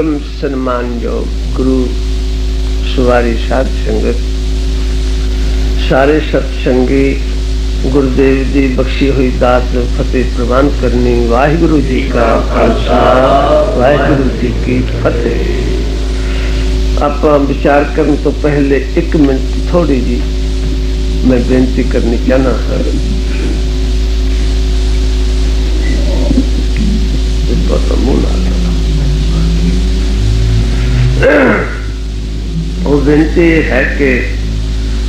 परम सम्मान जो गुरु सवारी साध संगत, सारे सत्संगी गुरुदेव जी बख्शी हुई दात फतेह प्रवान करनी, वाहिगुरु जी का खालसा, वाहिगुरु जी की फतेह। आप विचार करने तो पहले एक मिनट थोड़ी जी मैं बेनती करनी चाहना है। वो बेनती है कि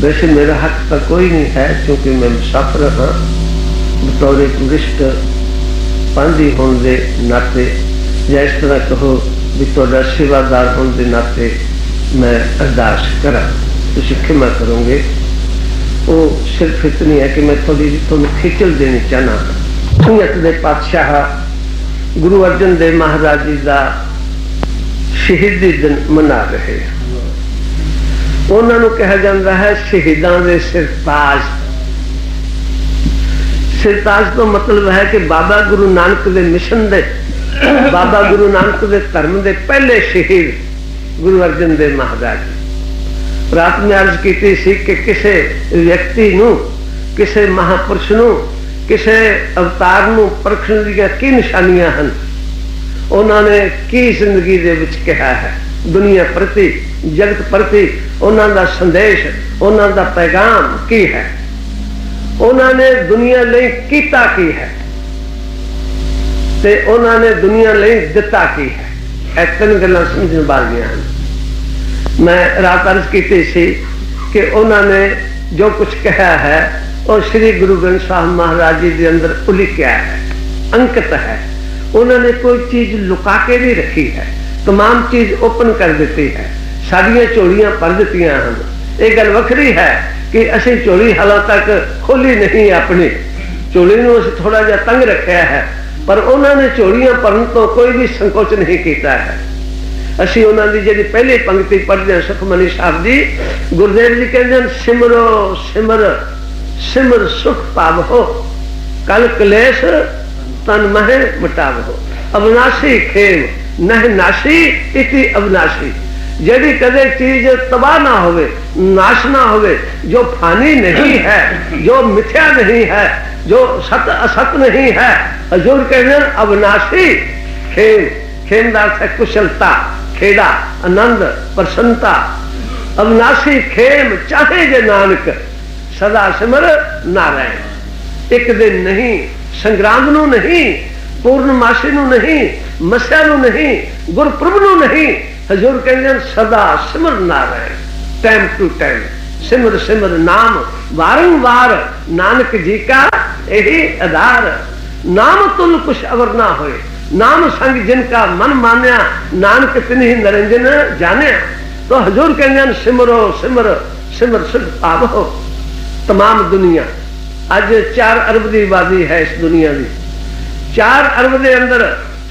वैसे मेरा हक तो कोई नहीं है, क्योंकि मैं मुसाफर हाँ। बतौर टूरिस्ट पांधी होने के नाते, या इस तरह कहो भी थोड़ा सेवादार होने के नाते मैं अरदास करा। तुम खिमा करोगे। वो सिर्फ़ इतनी है कि मैं थोड़ी तुम खिचल देनी चाहना। सुनियत दे पातशाह, गुरु अर्जन देव महाराज जी का शहीदी दिन मना रहे उन्होंने कहा जाता है शहीदा के सिरताज सिरताज तो मतलब है कि बाबा गुरु नानक के मिशन दे बाबा गुरु नानक के धर्म के पहले शहीद गुरु अर्जन देव महाराज रात में अर्ज़ की सी कि किसी व्यक्ति किसी महापुरुष किसी अवतार परखण की निशानियाँ हैं उन्होंने की दुनिया प्रति जगत प्रति उन्हों संदेश, उन्हों पैगाम की है? उन्होंने दुनिया लिता की है? उन्होंने दुनिया लिता की है? तीन गल् समझ वाली हैं मैं रात अर्ज़ की कि उन्होंने जो कुछ कहा है वह श्री गुरु ग्रंथ साहब महाराज जी के अंदर उलिख्या है, अंकित है। उन्होंने कोई चीज़ लुका के नहीं रखी है। तमाम चीज़ ओपन कर दी है। साड़िया चोलियाँ भर दी हैं। एक गल वखरी है कि असि चोली हाल तक खोली नहीं अपनी। चोली थोड़ा जहा तंग रखा है, पर उन्होंने चोलियाँ भरन तो कोई भी संकोच नहीं किया है। असि उन्होंने जी पहली पंक्ति पढ़ते हैं सुखमनी साहब जी, गुरुदेव जी कहते सिमरो, सिमर सिमर सुख पाव हो कल कलेश तन मह मिटाव हो अविनाशी खेल नह जो फानी नहीं है, जो मिथ्या नहीं है, जो सत असत नहीं है कहते अविनाशी खेम है कुशलता, खेड़ा, आनंद, प्रसन्नता, अविनाशी खेम, चाहे जे नानक, सदा सिमर नारायण। एक दिन नहीं, संग्राम नु नहीं पूर्णमासी नु नहीं मस्या नु नहीं गुरप्रभ नु नहीं हजूर कहते सदा सिमर नारायण टाइम टू टाइम सिमर सिमर नाम वारंवार नानक जी का यही आधार नाम तुल कुछ अवर ना हो नाम संग जिनका मन मान्या नानक तिन ही नरंजन जाने तो हजूर कहते सिमरो सिमर सिमर सिर पावो तमाम दुनिया ਅੱਜ 4 ਅਰਬ ਦੀ ਆਬਾਦੀ ਹੈ ਇਸ ਦੁਨੀਆ ਦੀ 4 ਅਰਬ ਦੇ ਅੰਦਰ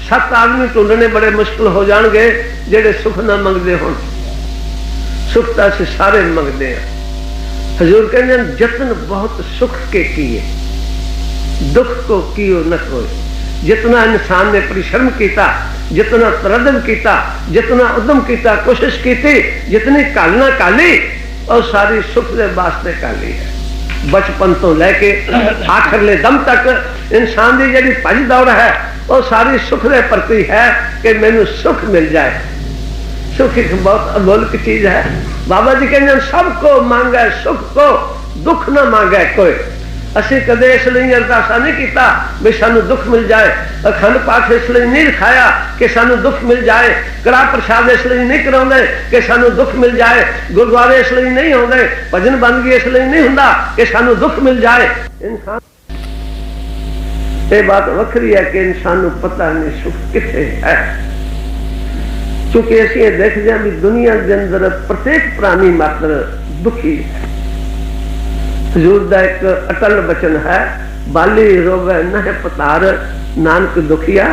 7 ਆਦਮੀ ਢੂੰਡਣੇ ਬੜੇ ਮੁਸ਼ਕਲ ਹੋ ਜਾਣਗੇ ਜਿਹੜੇ ਸੁਖ ਨਾ ਮੰਗਦੇ ਹੋਣ ਸੁਖ ਤਾਂ ਅਸੀਂ ਸਾਰੇ ਮੰਗਦੇ ਆ ਹਜ਼ੂਰ ਕਹਿੰਦੇ ਹਨ ਜਤਨ ਬਹੁਤ ਸੁਖ ਕੇ ਕੀਏ ਦੁੱਖ ਕੋ ਕੀਓ न कोई जितना इंसान ने परिश्रम किया जितना तरदम किया जितना उद्यम किया कोशिश की जितनी कालना काली और सारी सुख के वास्ते काली है बचपन तो लैके आखिरले दम तक इंसान की जी भज दौड़ है वो सारी सुख के प्रति है कि मैनु सुख मिल जाए। सुख एक बहुत अमोलक चीज़ है। बाबा जी कहते सबको मांगे, सुख को दुख ना मांगे कोई। ਅਸੀਂ ਕਦੇ ਇਸ ਲਈ ਅਰਦਾਸਾ ਨਹੀਂ ਕੀਤਾ ਵੀ ਸਾਨੂੰ ਦੁੱਖ ਮਿਲ ਜਾਏ ਅਖੰਡ ਪਾਠ ਇਸ ਲਈ ਨਹੀਂ ਰਖਾਇਆ ਕਿ ਸਾਨੂੰ ਦੁੱਖ ਮਿਲ ਜਾਏ ਕੜਾ ਪ੍ਰਸ਼ਾਦ ਇਸ ਲਈ ਨਹੀਂ ਕਰਾਉਂਦੇ ਕਿ ਸਾਨੂੰ ਦੁੱਖ ਮਿਲ ਜਾਏ ਗੁਰਦੁਆਰੇ ਇਸ ਲਈ ਨਹੀਂ ਆਉਂਦੇ ਭਜਨ ਬੰਦਗੀ ਇਸ ਲਈ ਨਹੀਂ ਹੁੰਦਾ ਕਿ ਸਾਨੂੰ ਦੁੱਖ ਮਿਲ ਜਾਏ ਇਨਸਾਨ ਇਹ ਬਾਤ ਵੱਖਰੀ ਹੈ ਕਿ ਇਨਸਾਨ ਨੂੰ ਪਤਾ ਨਹੀਂ ਸੁਖ ਕਿੱਥੇ ਹੈ ਕਿਉਂਕਿ ਅਸੀਂ ਇਹ ਦੇਖਦੇ ਹਾਂ ਵੀ ਦੁਨੀਆ ਦੇ ਅੰਦਰ ਪ੍ਰਤੇਕ ਪ੍ਰਾਣੀ ਮਾਤਰ ਦੁਖੀ ਹੈ ਹਜ਼ੂਰ ਦਾ ਇੱਕ ਅਟਲ ਬਚਨ ਹੈ, ਬਾਲੀ ਰੋਵੇ ਨਹਿ ਪਤਾਰ, ਨਾਨਕ ਦੁਖੀਆ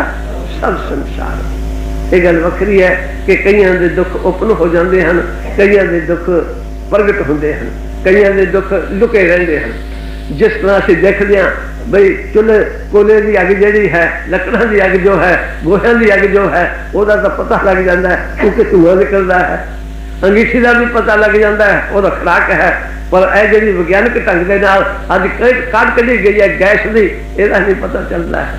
ਸਭ ਸੰਸਾਰ। ਇਹ ਗੱਲ ਵੱਖਰੀ ਹੈ ਕਿ ਕਈਆਂ ਦੇ ਦੁੱਖ ਓਪਨ ਹੋ ਜਾਂਦੇ ਹਨ, ਕਈਆਂ ਦੇ ਦੁੱਖ ਪ੍ਰਗਟ ਹੁੰਦੇ ਹਨ, ਕਈਆਂ ਦੇ ਦੁੱਖ ਲੁਕੇ ਰਹਿੰਦੇ ਹਨ। ਜਿਸ ਤਰ੍ਹਾਂ ਅਸੀਂ ਦੇਖਦੇ ਹਾਂ, ਬਈ ਚੁੱਲ੍ਹੇ, ਕੋਲੇ ਦੀ ਅੱਗ ਜਿਹੜੀ ਹੈ, ਲੱਕੜਾਂ ਦੀ ਅੱਗ ਜੋ ਹੈ, ਗੋਹਿਆਂ ਦੀ ਅੱਗ ਜੋ ਹੈ, ਉਹਦਾ ਤਾਂ ਪਤਾ ਲੱਗ ਜਾਂਦਾ ਹੈ ਕਿ ਧੂਆਂ ਨਿਕਲਦਾ ਹੈ। ਅੰਗੀਠੀ ਦਾ ਵੀ ਪਤਾ ਲੱਗ ਜਾਂਦਾ ਹੈ ਉਹਦਾ ਖੜਾਕ ਹੈ, ਪਰ ਇਹ ਜਿਹੜੀ ਵਿਗਿਆਨਕ ਢੰਗ ਦੇ ਨਾਲ ਅੱਜ ਕਈ ਕੱਢ ਕੱਢੀ ਗਈ ਹੈ ਗੈਸ ਦੀ, ਇਹਦਾ ਨਹੀਂ ਪਤਾ ਚੱਲਦਾ ਹੈ।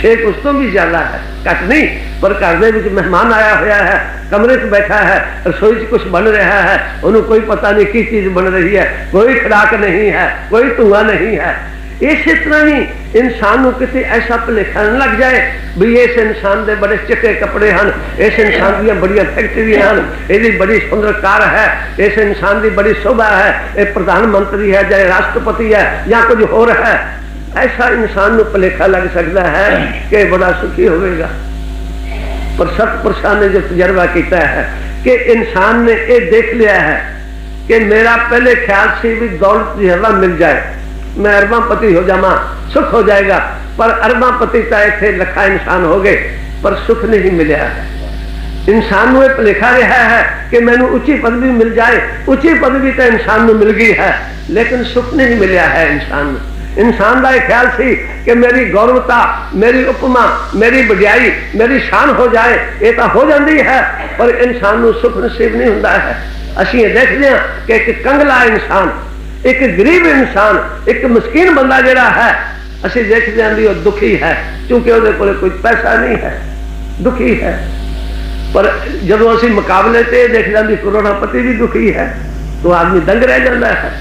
ਸੇਕ ਉਸ ਤੋਂ ਵੀ ਜ਼ਿਆਦਾ ਹੈ, ਘੱਟ ਨਹੀਂ, ਪਰ ਘਰ ਦੇ ਵਿੱਚ ਮਹਿਮਾਨ ਆਇਆ ਹੋਇਆ ਹੈ, ਕਮਰੇ 'ਚ ਬੈਠਾ ਹੈ, ਰਸੋਈ 'ਚ ਕੁਝ ਬਣ ਰਿਹਾ ਹੈ, ਉਹਨੂੰ ਕੋਈ ਪਤਾ ਨਹੀਂ ਕੀ ਚੀਜ਼ ਬਣ ਰਹੀ ਹੈ, ਕੋਈ ਖੜਾਕ ਨਹੀਂ ਹੈ, ਕੋਈ ਧੂਆਂ ਨਹੀਂ ਹੈ। ਇਸ ਤਰ੍ਹਾਂ ਹੀ ਇਨਸਾਨ ਨੂੰ ਕਿਤੇ ਐਸਾ ਭਲੇਖਣ ਲੱਗ ਜਾਏ ਵੀ ਇਸ ਇਨਸਾਨ ਦੇ ਬੜੇ ਚਿੱਟੇ ਕੱਪੜੇ ਹਨ ਇਸ ਇਨਸਾਨ ਦੀਆਂ ਬੜੀਆਂ ਫੈਕਟਰੀਆਂ ਹਨ ਇਹਦੀ ਬੜੀ ਸੁੰਦਰ ਕਾਰ ਹੈ ਇਸ ਇਨਸਾਨ ਦੀ ਬੜੀ ਸ਼ੋਭਾ ਹੈ ਇਹ ਪ੍ਰਧਾਨ ਮੰਤਰੀ ਹੈ ਜਾਂ ਰਾਸ਼ਟਰਪਤੀ ਹੈ ਜਾਂ ਕੁਝ ਹੋਰ ਹੈ ਐਸਾ ਇਨਸਾਨ ਨੂੰ ਭਲੇਖਾ ਲੱਗ ਸਕਦਾ ਹੈ ਕਿ ਬੜਾ ਸੁਖੀ ਹੋਵੇਗਾ ਪਰ ਸਤ ਪੁਰਸ਼ਾਂ ਨੇ ਜੋ ਤਜਰਬਾ ਕੀਤਾ ਹੈ ਕਿ ਇਨਸਾਨ ਨੇ ਇਹ ਦੇਖ ਲਿਆ ਹੈ ਕਿ ਮੇਰਾ ਪਹਿਲੇ ਖਿਆਲ ਸੀ ਵੀ ਦੌਲਤ ਜਿਹੜਾ ਮਿਲ ਜਾਏ मैं अरबापति हो जामा सुख हो जाएगा। पर अरबापति चाहे थे, लखा इंसान हो गए, पर सुख नहीं मिला इंसान तो लिखा रहा है कि मैं उची पदवी मिल जाए उची पदवी तो इंसान मिल गई है, लेकिन सुख नहीं मिलया है इंसान इंसान का यह ख्याल थी कि मेरी गौरवता, मेरी उपमा, मेरी बड़ियाई, मेरी शान हो जाए, ये तो हो जाती है, पर इंसान सुख नसीब नहीं होता है। असि देखते हैं कि एक कंगला इंसान ਇੱਕ ਕੰਗਲਾ ਇਨਸਾਨ ਇੱਕ ਗਰੀਬ ਇਨਸਾਨ ਇੱਕ ਮਸਕੀਨ ਬੰਦਾ ਜਿਹੜਾ ਹੈ ਅਸੀਂ ਦੇਖਦੇ ਹਾਂ ਵੀ ਉਹ ਦੁਖੀ ਹੈ ਕਿਉਂਕਿ ਉਹਦੇ ਕੋਲ ਕੋਈ ਪੈਸਾ ਨਹੀਂ ਹੈ ਦੁਖੀ ਹੈ ਪਰ ਜਦੋਂ ਅਸੀਂ ਮੁਕਾਬਲੇ ਤੇ ਦੇਖਦੇ ਹਾਂ ਵੀ ਕਰੋੜਾਪਤੀ ਵੀ ਦੁਖੀ ਹੈ ਤਾਂ ਆਦਮੀ ਦੰਗ ਰਹਿ ਜਾਂਦਾ ਹੈ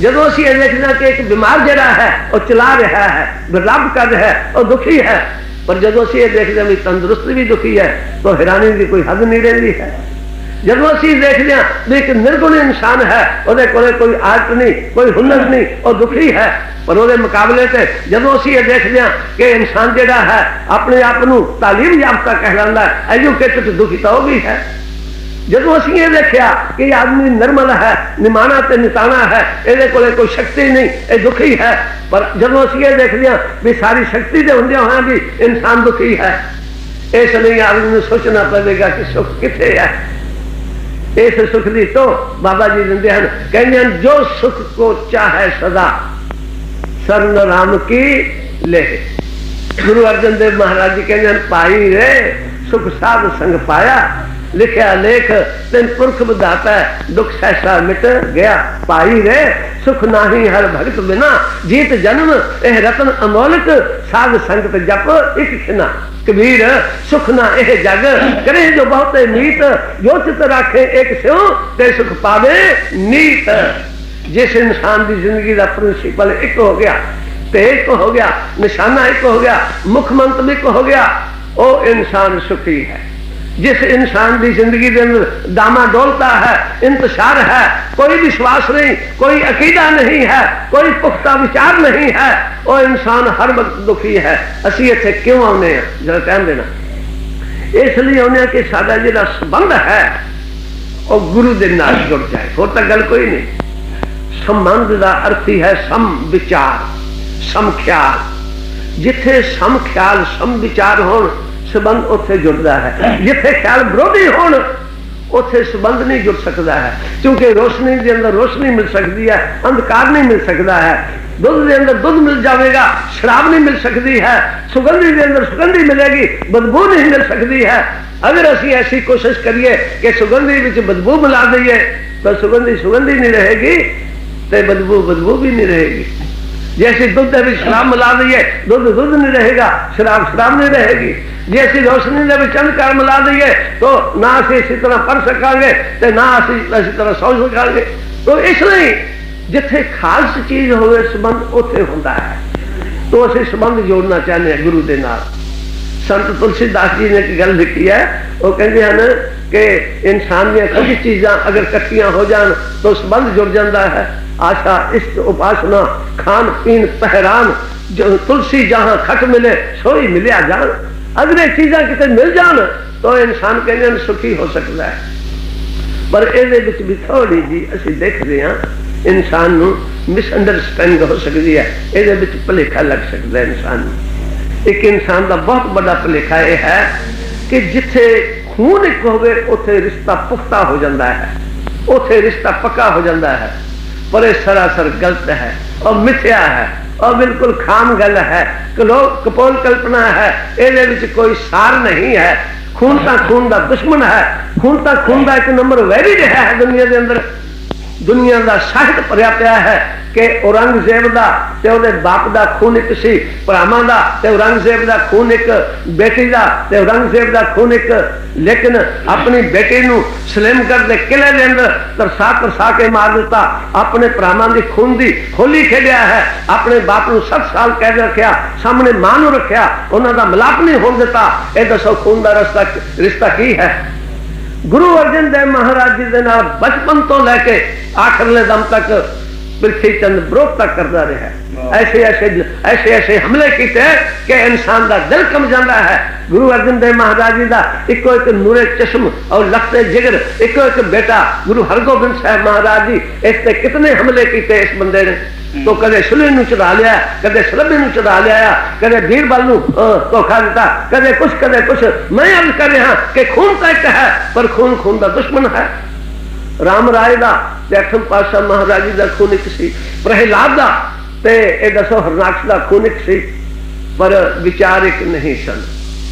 ਜਦੋਂ ਅਸੀਂ ਇਹ ਦੇਖਦੇ ਕਿ ਇੱਕ ਬਿਮਾਰ ਜਿਹੜਾ ਹੈ ਉਹ ਚਲਾ ਰਿਹਾ ਹੈ ਵਿਰਲਾਪ ਕਰ ਰਿਹਾ ਹੈ ਉਹ ਦੁਖੀ ਹੈ ਪਰ ਜਦੋਂ ਅਸੀਂ ਇਹ ਦੇਖਦੇ ਵੀ ਤੰਦਰੁਸਤ ਵੀ ਦੁਖੀ ਹੈ ਤਾਂ ਹੈਰਾਨੀ ਦੀ ਕੋਈ ਹੱਦ ਨਹੀਂ ਰਹਿੰਦੀ ਹੈ ਜਦੋਂ ਅਸੀਂ ਦੇਖਦੇ ਹਾਂ ਵੀ ਇੱਕ ਨਿਰਗੁਣ ਇਨਸਾਨ ਹੈ ਉਹਦੇ ਕੋਲੇ ਕੋਈ ਆਰਟ ਨਹੀਂ ਕੋਈ ਹੁਨਰ ਨਹੀਂ ਉਹ ਦੁਖੀ ਹੈ ਪਰ ਉਹਦੇ ਮੁਕਾਬਲੇ ਤੇ ਜਦੋਂ ਅਸੀਂ ਇਹ ਦੇਖਦੇ ਹਾਂ ਕਿ ਇਨਸਾਨ ਜਿਹੜਾ ਹੈ ਆਪਣੇ ਆਪ ਨੂੰ ਤਾਲੀਮ ਯਾਫਤਾ ਕਹਿਲਾਉਂਦਾ ਹੈ ਐਜੂਕੇਟਡ ਦੁਖੀ ਤਾਂ ਉਹ ਵੀ ਹੈ ਜਦੋਂ ਅਸੀਂ ਇਹ ਦੇਖਿਆ ਕਿ ਇਹ ਆਦਮੀ ਨਰਮਲ ਹੈ ਨਿਮਾਣਾ ਤੇ ਨਿਤਾਣਾ ਹੈ ਇਹਦੇ ਕੋਲੇ ਕੋਈ ਸ਼ਕਤੀ ਨਹੀਂ ਇਹ ਦੁਖੀ ਹੈ ਪਰ ਜਦੋਂ ਅਸੀਂ ਇਹ ਦੇਖਦੇ ਹਾਂ ਵੀ ਸਾਰੀ ਸ਼ਕਤੀ ਦੇ ਹੁੰਦਿਆਂ ਹੋਇਆਂ ਵੀ ਇਨਸਾਨ ਦੁਖੀ ਹੈ ਇਸ ਲਈ ਆਦਮੀ ਨੂੰ ਸੋਚਣਾ ਪਵੇਗਾ ਕਿ ਸੁਖ ਕਿੱਥੇ ਹੈ ਇਸ ਸੁਖ ਦੀ ਤੋਂ ਬਾਬਾ ਜੀ ਦਿੰਦੇ ਹਨ ਕਹਿੰਦੇ ਹਨ ਜੋ ਸੁਖ ਕੋ ਚਾਹੇ ਸਦਾ ਸਰਨ ਰਾਮ ਕੀ ਲੈ ਗੁਰੂ ਅਰਜਨ ਦੇਵ ਮਹਾਰਾਜ ਜੀ ਕਹਿੰਦੇ ਹਨ ਭਾਈ ਰੇ ਸੁਖ ਸਾਧ ਸੰਗ ਪਾਇਆ लिखा लेख, तिन पुरख बुधाता है, दुख सहसा मिट गया पाई रे, सुख नाही हर भगत बिना, जीत जन्म एह रतन अमोलक साध संगत जप एक खिना। कबीर, सुख ना एह जग, करे जो बहुते मीत जो चित राखे एक स्यो, ते सुख पावे नीत। जिस इंसान की ज़िंदगी का प्रिंसिपल एक हो गया, ते एक हो गया, निशाना एक हो गया, मुख मंत्र एक हो गया वो इंसान सुखी है। जिस इंसान की ज़िंदगी के अंदर दामा डोलता है, इंतज़ार है, कोई विश्वास नहीं, कोई अकीदा नहीं है, कोई पुख्ता विचार नहीं है, वो इंसान हर वक्त दुखी है। असि इतने क्यों आने जरा टाइम देना। इसलिए आने कि साडा जो संबंध है, वो गुरु के नाल जुड़ जाए। और तो गल कोई नहीं। संबंध का अर्थ ही है सम विचार, सम ख्याल। जिथे सम ख्याल, सम विचार हो ਸੰਬੰਧ ਉੱਥੇ ਜੁੜਦਾ ਹੈ ਜਿੱਥੇ ਖਿਆਲ ਵਿਰੋਧੀ ਹੋਣ ਉੱਥੇ ਸੰਬੰਧ ਨਹੀਂ ਜੁੜ ਸਕਦਾ ਹੈ ਕਿਉਂਕਿ ਰੋਸ਼ਨੀ ਦੇ ਅੰਦਰ ਰੋਸ਼ਨੀ ਮਿਲ ਸਕਦੀ ਹੈ ਅੰਧਕਾਰ ਨਹੀਂ ਮਿਲ ਸਕਦਾ ਹੈ ਦੁੱਧ ਦੇ ਅੰਦਰ ਦੁੱਧ ਮਿਲ ਜਾਵੇਗਾ ਸ਼ਰਾਬ ਨਹੀਂ ਮਿਲ ਸਕਦੀ ਹੈ ਸੁਗੰਧੀ ਦੇ ਅੰਦਰ ਸੁਗੰਧੀ ਮਿਲੇਗੀ ਬਦਬੂ ਨਹੀਂ ਮਿਲ ਸਕਦੀ ਹੈ ਅਗਰ ਅਸੀਂ ਐਸੀ ਕੋਸ਼ਿਸ਼ ਕਰੀਏ ਕਿ ਸੁਗੰਧੀ ਵਿੱਚ ਬਦਬੂ ਮਿਲਾ ਦਈਏ ਤਾਂ ਸੁਗੰਧੀ ਸੁਗੰਧੀ ਨਹੀਂ ਰਹੇਗੀ ਤੇ ਬਦਬੂ ਬਦਬੂ ਵੀ ਨਹੀਂ ਰਹੇਗੀ जैसे दुध अभी शराब मिला दीए दुध दुध नहीं रहेगा, शराब शराब नहीं रहेगी। जैसी रोशनी ने भी चंदकार मिला दीए तो ना से इसी तरह पढ़ सकेंगे तो ना से इसी तरह सौ सकेंगे। तो इसलिए जिथे खास चीज़ हो संबंध उथे होता है। तो असं संबंध जोड़ना चाहते हैं गुरु के नाल। संत तुलसीदास जी ने गल लिखी है। वो कहते हैं, कि इंसान दी कुछ चीजा अगर कट्ठिया हो जान तो संबंध जुड़ जाता है। आशा इष्ट उपासना, खान, पीन, पहरान, जो तुलसी जहाँ खट मिले, सोई मिलिया जान। अगर ये चीजा कितने मिल जान तो इंसान कहने सुखी हो सकता है। पर भी थोड़ी जी असि देखते हाँ इंसान मिसअंडरस्टैंडिंग हो सकती है। ये भुलेखा लग सकता है इंसान एक इंसान का बहुत बड़ा भुलेखा यह है कि जिथे खून एक हो रिश्ता पुख्ता हो जाता है उथे रिश्ता पक्का हो जाता है पर ये सरासर गलत है और मिथ्या है और बिल्कुल खाम गल है कलो कपोल कल्पना है ਇਹਦੇ ਵਿੱਚ ਕੋਈ ਸਾਰ ਨਹੀਂ ਹੈ ਖੂਨ ਤਾਂ ਖੂਨ ਦਾ ਦੁਸ਼ਮਣ ਹੈ ਖੂਨ ਤਾਂ ਖੂਨ ਦਾ ਇੱਕ ਨੰਬਰ ਵੈਰੀ ਰਿਹਾ ਹੈ ਦੁਨੀਆ ਦੇ ਅੰਦਰ ਦੁਨੀਆ ਦਾ ਸਾਹਿਤ ਭਰਿਆ ਪਿਆ ਹੈ ਕਿ ਔਰੰਗਜ਼ੇਬ ਦਾ ਤੇ ਉਹਦੇ ਬਾਪ ਦਾ ਖੂਨ ਇੱਕ ਸੀ ਭਰਾਵਾਂ ਦਾ ਤੇ ਔਰੰਗਜ਼ੇਬ ਦਾ ਖੂਨ ਇੱਕ ਬੇਟੀ ਦਾ ਤੇ ਔਰੰਗਜ਼ੇਬ ਦਾ ਖੂਨ ਇੱਕ ਲੇਕਿਨ ਆਪਣੀ ਬੇਟੀ ਨੂੰ ਸਲਿਮਗੜ ਦੇ ਕਿਲੇ ਦੇ ਅੰਦਰ ਤਰਸਾ ਤਰਸਾ ਕੇ ਮਾਰ ਦਿੱਤਾ ਆਪਣੇ ਭਰਾਵਾਂ ਦੀ ਖੂਨ ਦੀ ਹੋਲੀ ਖੇਡਿਆ ਹੈ ਆਪਣੇ ਬਾਪ ਨੂੰ 7 ਸਾਲ ਕੈਦ ਰੱਖਿਆ ਸਾਹਮਣੇ ਮਾਂ ਨੂੰ ਰੱਖਿਆ ਉਹਨਾਂ ਦਾ ਮਿਲਾਪ ਨਹੀਂ ਹੋਣ ਦਿੱਤਾ ਇਹ ਦੱਸੋ ਖੂਨ ਦਾ ਰਸਤਾ ਰਿਸ਼ਤਾ ਕੀ ਹੈ ਗੁਰੂ ਅਰਜਨ ਦੇਵ ਮਹਾਰਾਜ ਜੀ ਦੇ ਨਾਲ ਬਚਪਨ ਤੋਂ ਲੈ ਕੇ ਆਖਰਲੇ ਦਮ ਤੱਕ ਪ੍ਰਿਥੀ ਚੰਦ ਵਿਰੋਧਤਾ ਕਰਦਾ ਰਿਹਾ ਐਸੇ ਐਸੇ ਐਸੇ ਐਸੇ ਹਮਲੇ ਕੀਤੇ ਕਿ ਇਨਸਾਨ ਦਾ ਦਿਲ ਕਮ ਜਾਂਦਾ ਹੈ ਗੁਰੂ ਅਰਜਨ ਦੇਵ ਮਹਾਰਾਜ ਜੀ ਦਾ ਇੱਕੋ ਇੱਕ ਨੂਰੇ ਚਸ਼ਮ ਔਰ ਲਖਤੇ ਜਿਗਰ ਇੱਕੋ ਇੱਕ ਬੇਟਾ ਗੁਰੂ ਹਰਗੋਬਿੰਦ ਸਾਹਿਬ ਮਹਾਰਾਜ ਜੀ ਇਸ ਤੇ ਕਿਤਨੇ ਹਮਲੇ ਕੀਤੇ ਇਸ ਬੰਦੇ ਨੇ ਤੋ ਕਦੇ ਸੁਲੇ ਨੂੰ ਚੜਾ ਲਿਆ, ਕਦੇ ਸਲਬੇ ਨੂੰ ਚੜਾ ਲਿਆ, ਕਦੇ ਵੀਰਬਲ ਨੂੰ ਧੋਖਾ ਦਿੱਤਾ, ਕਦੇ ਕੁਛ ਕਦੇ ਕੁਛ। ਮੈਂ ਅਰਜ਼ ਕਰ ਰਿਹਾ ਕਿ ਖੂਨ ਤਾਂ ਇੱਕ ਹੈ, ਪਰ ਖੂਨ ਖੂਨ ਦਾ ਦੁਸ਼ਮਣ ਹੈ। ਰਾਮ ਰਾਏ ਦਾ ਤੇ ਅਠਮ ਪਾਸ਼ਾ ਮਹਾਰਾਜ ਜੀ ਦਾ ਖੂਨ ਇੱਕ ਸੀ, ਪ੍ਰਹਿਲਾਦ ਦਾ ਤੇ ਇਹ ਦੱਸੋ ਹਰਨਾਕਸ਼ ਦਾ ਖੂਨ ਇੱਕ ਸੀ, ਪਰ ਵਿਚਾਰ ਇੱਕ ਨਹੀਂ ਸਨ,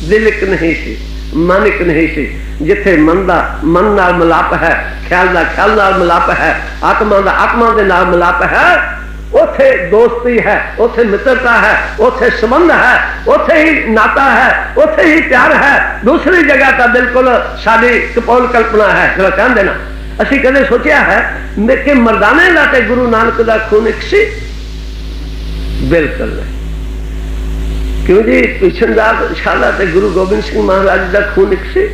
ਦਿਲ ਇੱਕ ਨਹੀਂ ਸੀ, ਮਨ ਇੱਕ ਨਹੀਂ ਸੀ। ਜਿੱਥੇ ਮਨ ਦਾ, ਮਨ ਨਾਲ ਮਿਲਾਪ ਹੈ, ਖਿਆਲ ਦਾ, ਖਿਆਲ ਨਾਲ ਮਿਲਾਪ ਹੈ, ਆਤਮਾ ਦਾ ਆਤਮਾ ਦੇ ਨਾਲ ਮਿਲਾਪ ਹੈ ਉਥੇ ਦੋਸਤੀ ਹੈ ਉਥੇ ਮਿੱਤਰਤਾ ਹੈ ਉਥੇ ਸੰਬੰਧ ਹੈ ਉਥੇ ਹੀ ਨਾਤਾ ਹੈ ਉਥੇ ਹੀ ਪਿਆਰ ਹੈ ਦੂਸਰੀ ਜਗ੍ਹਾ ਤਾਂ ਬਿਲਕੁਲ ਸਾਡੀ ਕਪੋਲ ਕਲਪਨਾ ਹੈ ਜਿਹੜਾ ਕਹਿੰਦੇ ਨਾ ਅਸੀਂ ਕਦੇ ਸੋਚਿਆ ਹੈ ਕਿ ਮਰਦਾਨੇ ਦਾ ਤੇ ਗੁਰੂ ਨਾਨਕ ਦਾ ਖੂਨ ਇੱਕ ਸੀ ਬਿਲਕੁਲ ਨਹੀਂ ਕਿਉਂ ਜੀ ਪਿਛੰਦਾਰ ਸ਼ਾਲਾ ਤੇ ਗੁਰੂ ਗੋਬਿੰਦ ਸਿੰਘ ਮਹਾਰਾਜ ਦਾ ਖੂਨ ਇੱਕ ਸੀ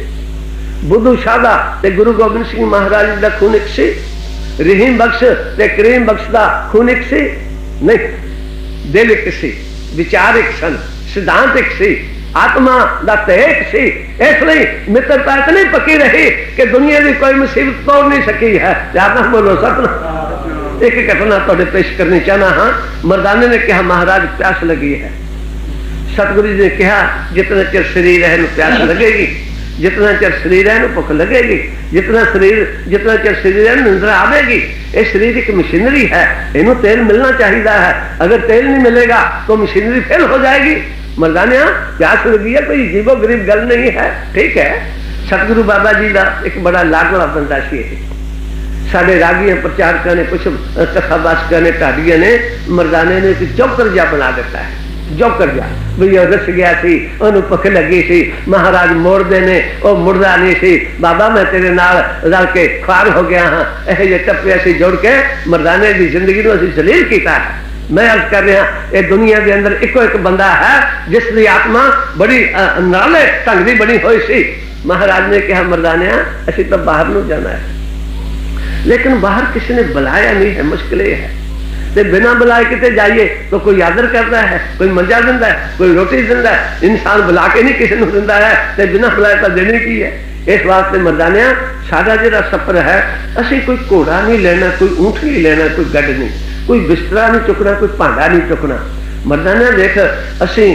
ਬੁੱਧੂ ਸ਼ਾਦਾ ਤੇ ਗੁਰੂ ਗੋਬਿੰਦ ਸਿੰਘ ਮਹਾਰਾਜ ਦਾ ਖੂਨ ਇੱਕ ਸੀ ਰਹੀਮ ਬਖਸ਼ ਤੇ ਕਰੀਮ ਬਖਸ਼ ਦਾ ਖੂਨ ਇੱਕ ਸੀ ਨਹੀਂ ਦਿਲ ਇੱਕ ਸੀ ਵਿਚਾਰ ਇੱਕ ਸਨ ਸਿਧਾਂਤ ਇੱਕ ਸੀ ਆਤਮਾ ਦਾ ਤੇਕ ਸੀ ਇਸ ਲਈ ਮਿੱਤਰਤਾ ਇਤਨੀ ਪੱਕੀ ਰਹੀ ਕਿ ਦੁਨੀਆ ਦੀ ਕੋਈ ਮੁਸੀਬਤ ਤੋੜ ਨਹੀਂ ਸਕੀ ਹੈ ਯਾਦ ਨਾ ਬੋਲੋ ਸਤਨਾਮ ਇੱਕ ਘਟਨਾ ਤੁਹਾਡੇ ਪੇਸ਼ ਕਰਨੀ ਚਾਹਨਾ ਹਾਂ ਮਰਦਾਨੇ ਨੇ ਕਿਹਾ ਮਹਾਰਾਜ ਪਿਆਸ ਲੱਗੀ ਹੈ ਸਤਿਗੁਰੂ ਜੀ ਨੇ ਕਿਹਾ ਜਿਤਨਾ ਚਿਰ ਸਰੀਰ ਹੈ ਨੂੰ ਪਿਆਸ जितना चर शरीर है भुख लगेगी, जितना शरीर, जितना चर शरीर है नज़र आएगी ये शरीर एक मशीनरी है इनू तेल मिलना चाहिए है। अगर तेल नहीं मिलेगा तो मशीनरी फेल हो जाएगी। मरदानिया, प्यास लगी है, कोई जीवो गरीब गल नहीं है। ठीक है? सतगुरु बाबा जी का एक बड़ा लागला बंदा सी साढ़े रागिया प्रचारकों ने, कुछ कथाबाशकों ने, ढाडिया ने मरदाने ने एक चौकर जहा बना दिता है। ਜੋਕਰ ਜਾ ਵੀ ਉਹ ਰਸ ਗਿਆ ਸੀ, ਉਹਨੂੰ ਭੁੱਖ ਲੱਗੀ ਸੀ। ਮਹਾਰਾਜ ਮੋੜਦੇ ਨੇ, ਉਹ ਮੁੜਦਾ ਨਹੀਂ ਸੀ। ਬਾਬਾ, ਮੈਂ ਤੇਰੇ ਨਾਲ ਰਲ ਕੇ ਖਾਰ ਹੋ ਗਿਆ ਹਾਂ। ਇਹ ਜੇ ਟੱਪੇ ਅਸੀਂ ਜੋੜ ਕੇ ਮਰਦਾਨੇ ਦੀ ਜ਼ਿੰਦਗੀ ਨੂੰ ਅਸੀਂ ਸਲੀਲ ਕੀਤਾ। ਮੈਂ ਅਰਜ਼ ਕਰ ਰਿਹਾ, ਇਹ ਦੁਨੀਆ ਦੇ ਅੰਦਰ ਇੱਕੋ ਇੱਕ ਬੰਦਾ ਹੈ, ਜਿਸ ਦੀ ਆਤਮਾ ਬੜੀ ਨਾਲੇ ਢੰਗ ਦੀ ਬਣੀ ਹੋਈ ਸੀ। ਮਹਾਰਾਜ ਨੇ ਕਿਹਾ, ਮਰਦਾਨਿਆ, ਅਸੀਂ ਤਾਂ ਬਾਹਰ ਨੂੰ ਜਾਣਾ ਹੈ। ਲੇਕਿਨ ਬਾਹਰ ਕਿਸੇ ਨੇ ਬੁਲਾਇਆ ਨਹੀਂ ਹੈ, ਮੁਸ਼ਕਲ ਇਹ ਹੈ। ते बिना बुलाए कितने जाइए? तो कोई आदर करता है, कोई मंजा दिता है, कोई रोटी दिता है, इंसान बुला के नहीं किसी को दिता है तो बिना बुलाए तो देने की है। इस वास्ते मरदानिया, साढ़ा जरा सफ़र है, असं कोई घोड़ा नहीं लेना, कोई ऊँट नहीं लेना, कोई गड नहीं। कोई बिस्तरा नहीं चुकना कोई भांडा नहीं चुकना मरदानिया देख, असी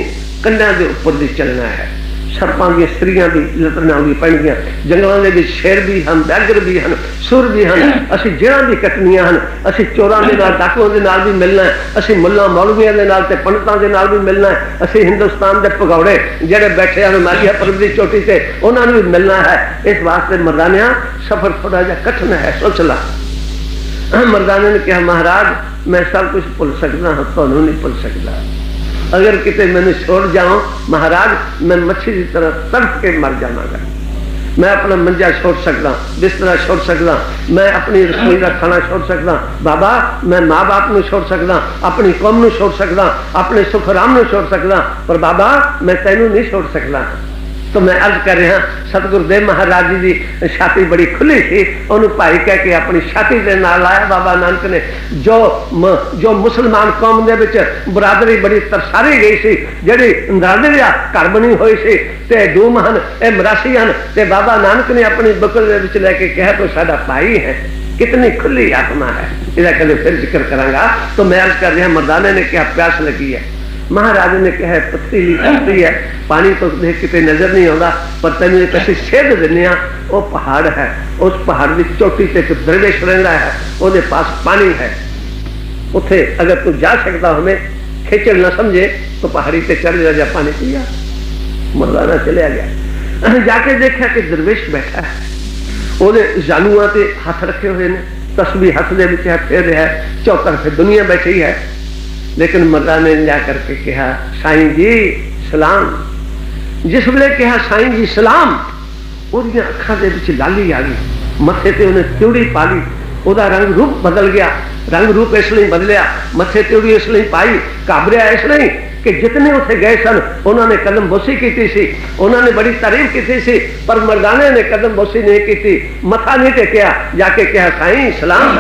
कंधा के उपर चलना है। ਸਰਪਾਂ ਦੀਆਂ ਸਤਰੀਆਂ ਦੀ ਲਤਰਨਾਂ ਵੀ ਪੈਣਗੀਆਂ ਜੰਗਲਾਂ ਦੇ ਵਿੱਚ ਸ਼ੇਰ ਵੀ ਹਨ ਬੈਗਰ ਵੀ ਹਨ ਸੁਰ ਵੀ ਹਨ ਅਸੀਂ ਜਿਹੜਾਂ ਦੀ ਕੱਟਣੀਆਂ ਹਨ ਅਸੀਂ ਚੋਰਾਂ ਦੇ ਨਾਲ ਡਾਕੂਆਂ ਦੇ ਨਾਲ ਵੀ ਮਿਲਣਾ ਹੈ ਅਸੀਂ ਮੁੱਲਾ ਮੌਲਵੀਆਂ ਦੇ ਨਾਲ ਤੇ ਪੰਡਤਾਂ ਦੇ ਨਾਲ ਵੀ ਮਿਲਣਾ ਹੈ ਅਸੀਂ ਹਿੰਦੁਸਤਾਨ ਦੇ ਭਗੌੜੇ ਜਿਹੜੇ ਬੈਠੇ ਹਨ ਮਾਲੀਆ ਪਰਬਤ ਦੀ ਚੋਟੀ ਤੇ ਉਹਨਾਂ ਨੂੰ ਵੀ ਮਿਲਣਾ ਹੈ ਇਸ ਵਾਸਤੇ ਮਰਦਾਨਿਆਂ ਸਫ਼ਰ ਥੋੜਾ ਜਿਹਾ ਕਠਿਨ ਹੈ ਸੋਚ ਲਾ ਮਰਦਾਨੇ ਨੇ ਕਿਹਾ ਮਹਾਰਾਜ ਮੈਂ ਸਭ ਕੁਝ ਭੁੱਲ ਸਕਦਾ ਹਾਂ ਤੁਹਾਨੂੰ ਨਹੀਂ ਭੁੱਲ ਸਕਦਾ अगर कितने मैंने छोड़ जाऊं महाराज मैं मच्छी की तरह तड़प के मर जावागा मैं अपना मंजा छोड़ सकता बिस्तरा छोड़ सकता मैं अपनी रसोई का खाना छोड़ सकता बाबा मैं माँ बाप ਨੂੰ छोड़ सकता अपनी कौम ਨੂੰ छोड़ सकता अपने सुख राम ਨੂੰ छोड़ सकता पर बाबा मैं ਤੈਨੂੰ नहीं छोड़ सकता तो मैं अर्ज कर रहा सतगुरु देव महाराज जी की छाती बड़ी खुली थी उन्होंने भाई कह के अपनी छाती के नाल लाया बाबा नानक ने जो म, जो मुसलमान कौम ਦੇ ਵਿੱਚ ਬਰਾਦਰੀ ਬੜੀ ਤਰਸਾਰੀ ਗਈ ਸੀ ਜਿਹੜੀ ਅੰਦਾਜ਼ੇ ਆ ਘਰ ਬਣੀ ਹੋਈ ਸੀ ਤੇ ਡੂਮ ਹਨ ਇਹ ਮਰਾਸੀ ਹਨ ਤੇ ਬਾਬਾ ਨਾਨਕ ਨੇ ਆਪਣੀ ਬਕਲ ਦੇ ਵਿੱਚ ਲੈ ਕੇ ਕਿਹਾ ਕੋਈ ਸਾਡਾ ਭਾਈ ਹੈ कितनी खुली आत्मा है इधर कल फिर जिक्र करांगा तो मैं अर्ज कर रहा मर्दाने ने क्या प्यास लगी है महाराज ने कहा पथरीली धरती है पानी तो देख कितने नजर नहीं आता पर तेन एक असि सेध दिने वो पहाड़ है उस पहाड़ की चोटी से एक दरवेश रहता है वो पास पानी है उथे अगर तू जा सकता हमें खेचड़ न समझे तो पहाड़ी पे चढ़ जा, जा पानी पिया मरदाना चलिया गया जाके देखा कि दरवेश बैठा है ਉਹਦੇ ਜ਼ਾਲੂਆਂ ਤੇ ਹੱਥ ਰੱਖੇ ਹੋਏ ਨੇ ਤਸਬੀਹ ਹੱਥ ਦੇ ਵਿੱਚ ਹੈ ਫੇਰ ਰਿਹਾ ਹੈ ਚੌਤਰਫੇ ਦੁਨੀਆ ਬੈਠੀ ਹੈ ਲੇਕਿਨ ਮਰਦਾ ਨੇ ਜਾ ਕਰਕੇ ਕਿਹਾ ਸਾਈਂ ਜੀ ਸਲਾਮ ਜਿਸ ਵੇਲੇ ਕਿਹਾ ਸਾਈਂ ਜੀ ਸਲਾਮ ਉਹਦੀਆਂ ਅੱਖਾਂ ਦੇ ਵਿੱਚ ਲਾਲੀ ਆ ਗਈ ਮੱਥੇ ਤੇ ਉਹਨੇ ਤਿਉੜੀ ਪਾ ਲਈ ਉਹਦਾ ਰੰਗ ਰੂਪ ਬਦਲ ਗਿਆ ਰੰਗ ਰੂਪ ਇਸ ਲਈ ਬਦਲਿਆ ਮੱਥੇ ਤਿਉੜੀ ਇਸ ਲਈ ਪਾਈ ਘਾਬਰਿਆ ਇਸ ਲਈ ਕਿ ਜਿਤਨੇ ਉੱਥੇ ਗਏ ਸਨ ਉਹਨਾਂ ਨੇ ਕਦਮ ਬੋਸੀ ਕੀਤੀ ਸੀ ਉਹਨਾਂ ਨੇ ਬੜੀ ਤਾਰੀਫ ਕੀਤੀ ਸੀ ਪਰ ਮਰਦਾਨੇ ਨੇ ਕਦਮ ਬੋਸੀ ਨਹੀਂ ਕੀਤੀ ਮੱਥਾ ਨਹੀਂ ਟੇਕਿਆ ਜਾ ਕੇ ਕਿਹਾ ਸਾਈਂ ਸਲਾਮ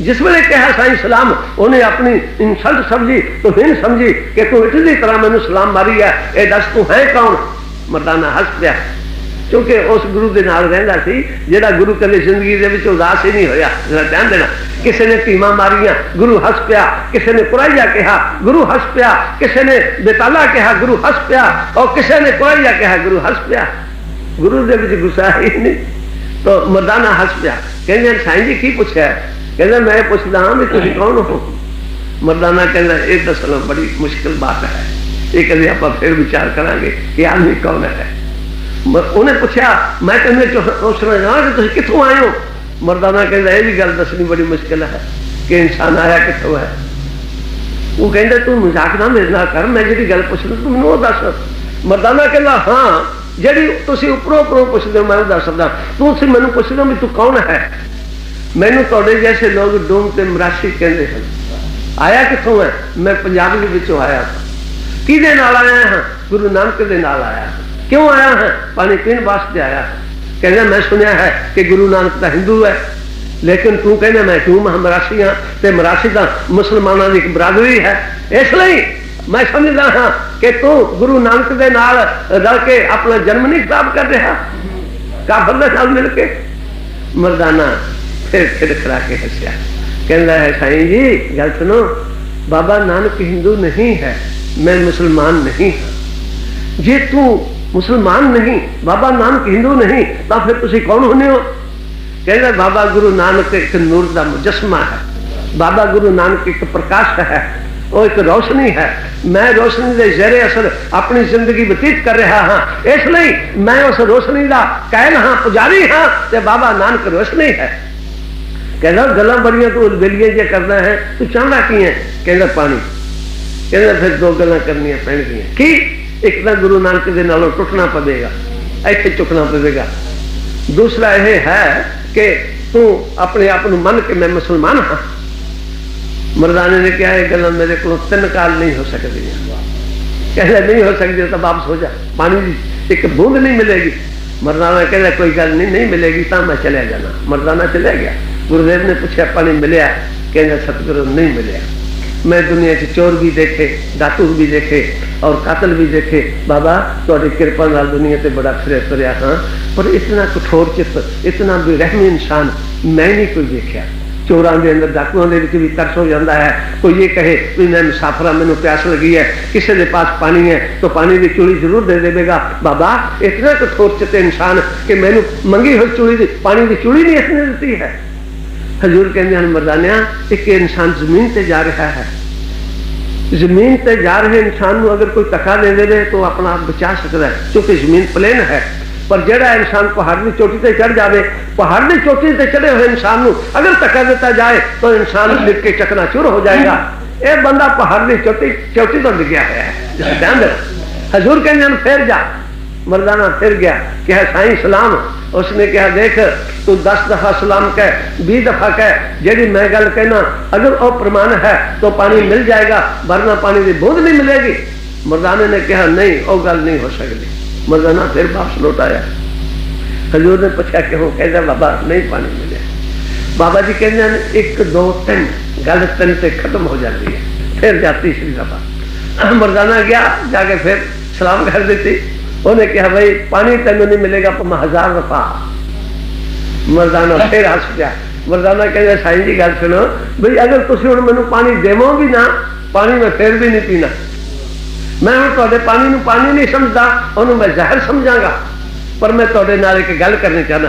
जिस वे कहा साई सलाम उन्हें अपनी इंसल्ट समझी तो हिन समझी कि तू इटली तरह मैंने सलाम मारी है यह दस तू है कौन? मरदाना हस पाया क्योंकि उस गुरु के नाल रहा सी गुरु कभी ज़िंदगी के उदास ही नहीं होया। जरा ध्यान देना, किसी ने धीमा मारिया, गुरु हस पिया। किसी ने कुराइया कहा, गुरु हस पिया। किसी ने बेताला कहा, गुरु हस पिया। और किसी ने कुराइया कहा, गुरु हस पिया। गुरु के गुस्सा ही नहीं तो मरदाना हस पिया। कहते साई जी, की पूछा कहता, मैं पुछदा हाँ भी तुम कौन हो? मरदाना कहता यह दसना बड़ी मुश्किल बात है। ये कभी आप फिर विचार करा कि आदमी कौन है? उन्हें पूछा, मैं तो कहने तो सुना कि तुम कितों आए हो? मरदाना कहता यह भी गल दसनी बड़ी मुश्किल है कि इंसान आया कितों है? वो कहता, तू मज़ाक ना मेरे ना कर, मैं जी गल पुछना तू मैं दस। मरदाना कहना हाँ जी तुम उपरों उपरों पुछते हो, मैं दसदा तू मैं पुछना भी तू कौन है? ਮੈਨੂੰ ਤੁਹਾਡੇ ਜੈਸੇ ਲੋਕ ਡੂਮ ਤੇ ਮਰਾਸ਼ੀ ਕਹਿੰਦੇ ਹਨ ਆਇਆ ਕਿੱਥੋਂ ਹੈ ਮੈਂ ਪੰਜਾਬ ਦੇ ਵਿੱਚੋਂ ਆਇਆ ਕਿਹਦੇ ਨਾਲ ਆਇਆ ਹਾਂ ਗੁਰੂ ਨਾਨਕ ਦੇ ਨਾਲ ਆਇਆ ਕਿਉਂ ਆਇਆ ਹਾਂ ਪਾਣੀ ਪੀਣ ਵਾਸਤੇ ਆਇਆ ਕਹਿੰਦਾ ਮੈਂ ਸੁਣਿਆ ਹੈ ਕਿ ਗੁਰੂ ਨਾਨਕ ਦਾ ਹਿੰਦੂ ਹੈ ਲੇਕਿਨ ਤੂੰ ਕਹਿੰਦਾ ਮੈਂ ਕਿਉਂ ਮਰਾਸੀ ਹਾਂ ਤੇ ਮਰਾਸੀ ਦਾ ਮੁਸਲਮਾਨਾਂ ਦੀ ਇੱਕ ਬਰਾਦਰੀ ਹੈ ਇਸ ਲਈ ਮੈਂ ਸਮਝਦਾ ਹਾਂ ਕਿ ਤੂੰ ਗੁਰੂ ਨਾਨਕ ਦੇ ਨਾਲ ਰਲ ਕੇ ਆਪਣਾ ਜਨਮ ਨਹੀਂ ਖਰਾਬ ਕਰ ਰਿਹਾ ਕਾਫਰ ਦੇ ਨਾਲ ਮਿਲ ਕੇ ਮਰਦਾਨਾ फिर खिड़खड़ा के हसया कहना है, साई जी, गल सुनो, बाबा नानक हिंदू नहीं है, मैं मुसलमान नहीं हाँ। जे तू मुसलमान नहीं, बाबा नानक हिंदू नहीं तो फिर तुम कौन होने हो? कहना बाबा गुरु नानक एक नूर का मुजस्मा है। बाबा गुरु नानक एक प्रकाश है, वो एक रोशनी है। मैं रोशनी के जरे असर अपनी ज़िंदगी बतीत कर रहा हाँ। इसलिए मैं उस रोशनी का कहल हाँ पुजारी हाँ तो बाबा नानक रोशनी है। ਕਹਿੰਦਾ ਗੱਲਾਂ ਬੜੀਆਂ ਤੂੰ ਬੇਲੀਆਂ ਜੇ ਕਰਦਾ ਹੈ ਤੂੰ ਚਾਹੁੰਦਾ ਕੀ ਹੈ ਕਹਿੰਦਾ ਪਾਣੀ ਕਹਿੰਦਾ ਫਿਰ ਦੋ ਗੱਲਾਂ ਕਰਨੀਆਂ ਪੈਣਗੀਆਂ ਕੀ ਇੱਕ ਤਾਂ ਗੁਰੂ ਨਾਨਕ ਦੇ ਨਾਲੋਂ ਟੁੱਟਣਾ ਪਵੇਗਾ ਇੱਥੇ ਚੁੱਕਣਾ ਪਵੇਗਾ ਦੂਸਰਾ ਇਹ ਹੈ ਕਿ ਤੂੰ ਆਪਣੇ ਆਪ ਨੂੰ ਮੰਨ ਕੇ ਮੈਂ ਮੁਸਲਮਾਨ ਹਾਂ ਮਰਦਾਨੇ ਨੇ ਕਿਹਾ ਇਹ ਗੱਲਾਂ ਮੇਰੇ ਕੋਲ ਤਿੰਨ ਕਾਲ ਨਹੀਂ ਹੋ ਸਕਦੀਆਂ ਕਹਿੰਦਾ ਨਹੀਂ ਹੋ ਸਕਦੀ ਤਾਂ ਵਾਪਸ ਹੋ ਜਾ ਪਾਣੀ ਦੀ ਇੱਕ ਬੂੰਦ ਨਹੀਂ ਮਿਲੇਗੀ ਮਰਦਾਨਾ ਕਹਿੰਦਾ ਕੋਈ ਗੱਲ ਨਹੀਂ ਨਹੀਂ ਮਿਲੇਗੀ ਤਾਂ ਮੈਂ ਚਲਿਆ ਜਾਣਾ ਮਰਦਾਨਾ ਚਲਿਆ ਗਿਆ ਗੁਰਦੇਵ ਨੇ ਪੁੱਛਿਆ ਪਾਣੀ ਮਿਲਿਆ ਕਹਿੰਦਾ ਸਤਿਗੁਰੂ ਨਹੀਂ ਮਿਲਿਆ मैं दुनिया से चोर भी देखे डाकू भी देखे और कातल भी देखे बाबा थोड़ी कृपा नाल दुनिया से बड़ा फिर तुरया हाँ पर इतना कठोर चित्त इतना बेरहमी इंसान मैं नहीं कोई देखा ਚੋਰਾਂ ਦੇ ਅੰਦਰ ਡਾਕੂਆਂ ਦੇ ਵਿੱਚ ਵੀ ਤਰਸ ਹੋ ਜਾਂਦਾ ਹੈ ਕੋਈ ਇਹ ਕਹੇ ਵੀ ਮੈਂ ਮੁਸਾਫਰਾ ਮੈਨੂੰ ਪਿਆਸ ਲੱਗੀ ਹੈ ਕਿਸੇ ਦੇ ਪਾਸ ਪਾਣੀ ਹੈ ਤਾਂ ਪਾਣੀ ਦੀ ਚੂੜੀ ਜ਼ਰੂਰ ਦੇ ਦੇਵੇਗਾ ਬਾਬਾ ਇਤਨਾ ਕਠੋਰ ਚਿੱਤ ਇਨਸਾਨ ਕਿ ਮੈਨੂੰ ਮੰਗੀ ਹੋਈ ਚੂੜੀ ਦੀ ਪਾਣੀ ਦੀ ਚੂੜੀ ਨਹੀਂ ਇਸਨੇ ਦਿੱਤੀ ਹੈ ਹਜ਼ੂਰ ਕਹਿੰਦੇ ਹਨ ਮਰਦਾਨਿਆਂ ਇੱਕ ਇਨਸਾਨ ਜ਼ਮੀਨ ਤੇ ਜਾ ਰਿਹਾ ਹੈ ਜ਼ਮੀਨ ਤੇ ਜਾ ਰਹੇ ਇਨਸਾਨ ਨੂੰ ਅਗਰ ਕੋਈ ਧੱਕਾ ਦੇ ਦੇਵੇ ਤਾਂ ਆਪਣਾ ਆਪ ਬਚਾ ਸਕਦਾ ਹੈ ਕਿਉਂਕਿ ਜ਼ਮੀਨ ਪਲੇਨ ਹੈ ਪਰ ਜਿਹੜਾ ਇਨਸਾਨ ਪਹਾੜ ਦੀ ਚੋਟੀ ਤੇ ਚੜ ਜਾਵੇ ਪਹਾੜ ਦੀ ਚੋਟੀ ਤੇ ਚੜੇ ਹੋਏ ਇਨਸਾਨ ਨੂੰ ਅਗਰ ਧੱਕਾ ਦਿੱਤਾ ਜਾਏ ਤਾਂ ਇਨਸਾਨ ਲਿਖ ਕੇ ਚਕਨਾ ਚੁਰ ਹੋ ਜਾਏਗਾ ਇਹ ਬੰਦਾ ਪਹਾੜ ਦੀ ਚੋਟੀ ਚੋਟੀ ਤੋਂ ਡਿੱਗਿਆ ਹੋਇਆ ਹੈ ਜਿਸ ਧਿਆਨ ਦੇ ਹਜ਼ੂਰ ਕਹਿੰਦੇ ਹਨ ਫਿਰ ਜਾ मर्दाना फिर गया क्या साई, सलाम। उसने कहा, देख, तू दस दफ़ा सलाम कह, बीस दफ़ा कह, जेडी मैं गल कहना, अगर वो प्रमाण है तो पानी मिल जाएगा, वरना पानी की बूंद नहीं मिलेगी। मर्दाने ने कहा, नहीं वो गल नहीं हो सकती मर्दाना फिर वापस लौट आया। हजूर ने पूछा क्यों? कहता बाबा, नहीं पानी मिले बाबा जी कहते एक, दो, तीन, गल तीन से खत्म हो जाती है। फिर जाती श्री दफ़ा मर्दाना गया, जाके फिर सलाम कर देती। उन्हें कहा भाई पानी तेन नहीं मिलेगा हज़ार रुपया मरदाना फिर हंस गया मरदाना कहते साईं जी गल सुनो। भाई अगर तुम हम मैं पानी देवो भी ना पानी मैं फिर भी नहीं पीना। मैं हम थोड़े पानी पानी नहीं समझता उन्होंने मैं जहर समझागा। पर मैं थोड़े नाल एक गल करनी चाहना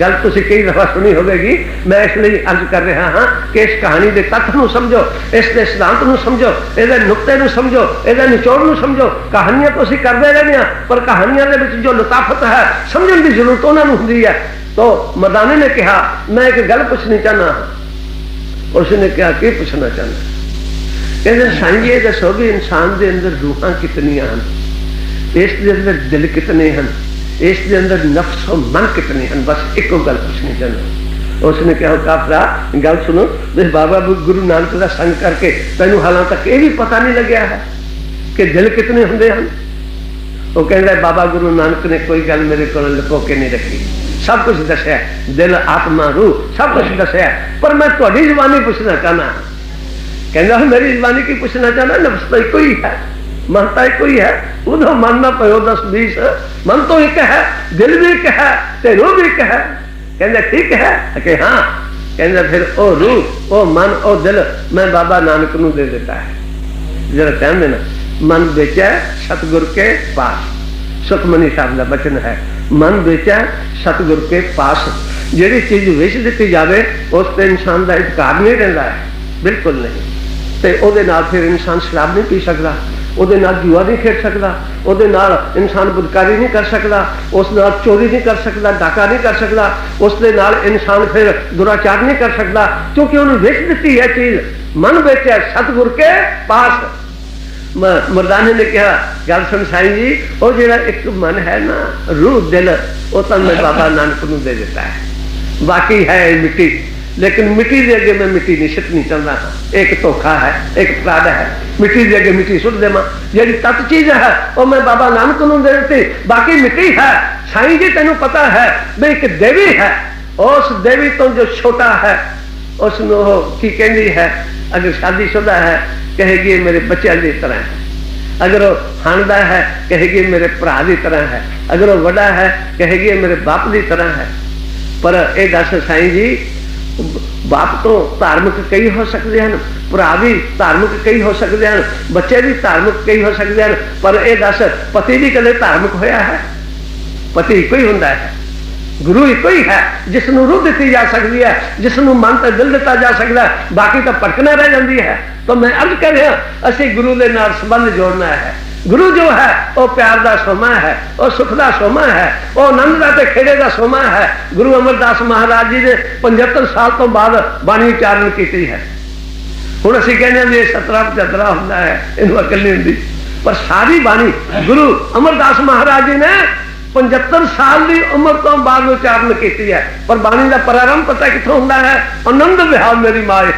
ਗੱਲ ਤੁਸੀਂ ਕਈ ਦਫਾ ਸੁਣੀ ਹੋਵੇਗੀ ਮੈਂ ਇਸ ਲਈ ਅਰਜ਼ ਕਰ ਰਿਹਾ ਹਾਂ ਕਿ ਇਸ ਕਹਾਣੀ ਦੇ ਤੱਥ ਨੂੰ ਸਮਝੋ ਇਸ ਦੇ ਸਿਧਾਂਤ ਨੂੰ ਸਮਝੋ ਇਹਦੇ ਨੁਕਤੇ ਨੂੰ ਸਮਝੋ ਇਹਦੇ ਨਿਚੋੜ ਨੂੰ ਸਮਝੋ ਕਹਾਣੀਆਂ ਤਾਂ ਅਸੀਂ ਕਰਦੇ ਰਹਿੰਦੇ ਹਾਂ ਪਰ ਕਹਾਣੀਆਂ ਦੇ ਵਿੱਚ ਜੋ ਲਤਾਫਤ ਹੈ ਸਮਝਣ ਦੀ ਜ਼ਰੂਰਤ ਉਹਨਾਂ ਨੂੰ ਹੁੰਦੀ ਹੈ ਤੋ ਮਰਦਾਨੇ ਨੇ ਕਿਹਾ ਮੈਂ ਇੱਕ ਗੱਲ ਪੁੱਛਣੀ ਚਾਹਨਾ ਉਸਨੇ ਕਿਹਾ ਕੀ ਪੁੱਛਣਾ ਚਾਹਨਾ ਕਹਿੰਦੇ ਸਾਈਂ ਜੀ ਇਹ ਦੱਸੋ ਵੀ ਇਨਸਾਨ ਦੇ ਅੰਦਰ ਰੂਹਾਂ ਕਿਤਨੀਆਂ ਹਨ ਇਸ ਦੇ ਅੰਦਰ इसके अंदर नफ्स और मन कितने हैं? बस एक गल पूछनी चाहिए उसने कहा काफरा गल सुनो तुम बाबा गुरु नानक का संग करके तेन हालां तक यह भी पता नहीं लग्या है कि दिल कितने होंगे हैं? वो कहता बाबा गुरु नानक ने कोई गल मेरे को लुको के नहीं रखी। सब कुछ दसिया दिल, आत्मा, रूह, सब कुछ दसिया पर मैं थोड़ी जबानी पूछना चाहना हाँ। कहना मेरी जबानी की पूछना चाहना, नफ्स तो एक ही है। मन तो एक ही है उधर मन ना पयो दस बीस मन तो एक है दिल भी एक है ते रूह भी एक है कहते ठीक है कि हाँ कहते फिर ओ रूह ओ मन ओ दिल मैं बाबा नानक नु दे देता है जरा ध्यान देना मन बेचा सतगुर के पास ਸੁਖਮਨੀ ਸਾਹਿਬ ਦਾ ਬਚਨ ਹੈ ਮਨ ਵੇਚਾ ਸਤਗੁਰ ਕੇ ਪਾਸ ਜਿਹੜੀ ਚੀਜ਼ ਵੇਚ ਦਿੱਤੀ ਜਾਵੇ ਉਸ ਤੇ ਇਨਸਾਨ ਦਾ ਇਤਕਾਰ ਨਹੀਂ ਰਹਿੰਦਾ ਹੈ ਬਿਲਕੁਲ ਨਹੀਂ ਤੇ ਉਹਦੇ ਨਾਲ ਫਿਰ ਇਨਸਾਨ ਸ਼ਰਾਬ ਨਹੀਂ ਪੀ ਸਕਦਾ ਉਹਦੇ ਨਾਲ ਜੂਆ ਨਹੀਂ ਖੇਡ ਸਕਦਾ ਉਹਦੇ ਨਾਲ ਇਨਸਾਨ ਬਦਕਾਰੀ ਨਹੀਂ ਕਰ ਸਕਦਾ ਉਸ ਨਾਲ ਚੋਰੀ ਨਹੀਂ ਕਰ ਸਕਦਾ ਡਾਕਾ ਨਹੀਂ ਕਰ ਸਕਦਾ ਉਸ ਦੇ ਨਾਲ ਇਨਸਾਨ ਫਿਰ ਦੁਰਾਚਾਰ ਨਹੀਂ ਕਰ ਸਕਦਾ ਕਿਉਂਕਿ ਉਹਨੂੰ ਵੇਚ ਦਿੱਤੀ ਹੈ ਚੀਜ਼ ਮਨ ਵਿੱਚ ਹੈ ਸਤਗੁਰ ਕੇ ਪਾਸ ਮਰਦਾਨੇ ਨੇ ਕਿਹਾ ਗੱਲ ਸੁਣ ਸਾਈਂ ਜੀ ਉਹ ਜਿਹੜਾ ਇੱਕ ਮਨ ਹੈ ਨਾ ਰੂਹ ਦਿਲ ਉਹ ਤਾਂ ਮੈਂ ਬਾਬਾ ਨਾਨਕ ਨੂੰ ਦੇ ਦਿੱਤਾ ਹੈ ਬਾਕੀ ਹੈ ਮਿੱਟੀ लेकिन मिट्टी दे अगे मैं मिट्टी नहीं छिटनी चाहता हाँ एक धोखा है, एक प्राद है। मिट्टी दे अगे मिट्टी सुट देव। जी तत् चीज़ है वह मैं बाबा नानक न देती बाकी मिट्टी है साई जी तेन पता है भी एक देवी है। उस देवी तो जो छोटा है, उसन की कहती है? अगर शादी शुदा है, कहेगी मेरे बच्चे की तरह है। अगर वो हाणदा है, कहेगी मेरे भरा की तरह है। अगर वो वड़ा है, कहेगी मेरे बाप की तरह है। पर यह दस साई जी ਬਾਪ ਤੋਂ ਧਾਰਮਿਕ ਕਈ ਹੋ ਸਕਦੇ ਹਨ, ਭਰਾ ਵੀ ਧਾਰਮਿਕ ਕਈ ਹੋ ਸਕਦੇ ਹਨ, ਬੱਚੇ ਵੀ ਧਾਰਮਿਕ ਕਈ ਹੋ ਸਕਦੇ ਹਨ, ਪਰ ਇਹ ਦੱਸ ਪਤੀ ਵੀ ਕਦੇ ਧਾਰਮਿਕ ਹੋਇਆ ਹੈ? ਪਤੀ ਕੋਈ ਹੁੰਦਾ ਹੈ। ਗੁਰੂ ਇੱਕੋ ਹੀ ਹੈ ਜਿਸ ਨੂੰ ਰੂਹ ਦਿੱਤੀ ਜਾ ਸਕਦੀ ਹੈ ਜਿਸ ਨੂੰ ਮਨ ਤੇ ਦਿਲ ਦਿੱਤਾ ਜਾ ਸਕਦਾ ਬਾਕੀ ਤਾਂ ਭਟਕਣਾ ਰਹਿ ਜਾਂਦੀ ਹੈ। ਤਾਂ ਮੈਂ ਅਰਜ਼ ਕਰ ਰਿਹਾ, ਅਸੀਂ ਗੁਰੂ ਦੇ ਨਾਲ ਸੰਬੰਧ ਜੋੜਨਾ ਹੈ। ਗੁਰੂ ਜੋ ਹੈ ਉਹ ਪਿਆਰ ਦਾ ਸੋਮਾ ਹੈ ਉਹ ਸੁਖ ਦਾ ਸੋਮਾ ਹੈ ਉਹ ਆਨੰਦ ਦਾ ਤੇ ਖੇੜੇ ਦਾ ਸੋਮਾ ਹੈ ਗੁਰੂ ਅਮਰਦਾਸ ਮਹਾਰਾਜ ਜੀ ਨੇ 75 ਸਾਲ ਤੋਂ ਬਾਅਦ ਬਾਣੀ ਉਚਾਰਨ ਕੀਤੀ ਹੈ ਹੁਣ ਅਸੀਂ ਕਹਿੰਦੇ ਹਾਂ ਵੀ ਇਹ 17 75 ਹੁੰਦਾ ਹੈ ਇਹਨੂੰ ਅਕਲ ਨਹੀਂ ਹੁੰਦੀ ਪਰ ਸਾਰੀ ਬਾਣੀ ਗੁਰੂ ਅਮਰਦਾਸ ਮਹਾਰਾਜ ਜੀ ਨੇ 75 ਸਾਲ ਦੀ ਉਮਰ ਤੋਂ ਬਾਅਦ ਉਚਾਰਨ ਕੀਤੀ ਹੈ ਪਰ ਬਾਣੀ ਦਾ ਪ੍ਰਾਰੰਭ ਪਤਾ ਕਿੱਥੋਂ ਹੁੰਦਾ ਹੈ ਆਨੰਦ ਵਿਹਾਰ ਮੇਰੀ ਮਾਏ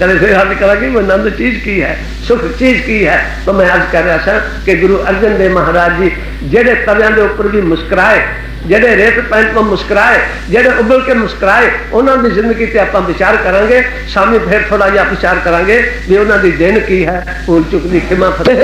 ਕਦੇ ਫਿਰ ਹੱਲ ਕਰਾਂਗੇ ਉਹ ਆਨੰਦ ਚੀਜ਼ ਕੀ ਹੈ ਸੁਖ ਚੀਜ਼ ਕੀ ਹੈ ਤਾਂ ਮੈਂ ਅੱਜ ਕਰ ਰਿਹਾ ਸਾਂ ਕਿ ਗੁਰੂ ਅਰਜਨ ਦੇਵ ਮਹਾਰਾਜ ਜੀ ਜਿਹੜੇ ਤਵਿਆਂ ਦੇ ਉੱਪਰ ਵੀ ਮੁਸਕਰਾਏ ਜਿਹੜੇ ਰੇਤ ਪੈਣ ਤੋਂ ਮੁਸਕਰਾਏ ਜਿਹੜੇ ਉਬਲ ਕੇ ਮੁਸਕਰਾਏ ਉਹਨਾਂ ਦੀ ਜ਼ਿੰਦਗੀ ਤੇ ਆਪਾਂ ਵਿਚਾਰ ਕਰਾਂਗੇ ਸਾਹਮਣੇ ਫਿਰ ਥੋੜਾ ਜਿਹਾ ਵਿਚਾਰ ਕਰਾਂਗੇ ਵੀ ਉਹਨਾਂ ਦੀ ਦੇਣ ਕੀ ਹੈ ਭੁੱਲ ਚੁੱਕ ਦੀ ਖਿਮਾ ਫਤਿਹ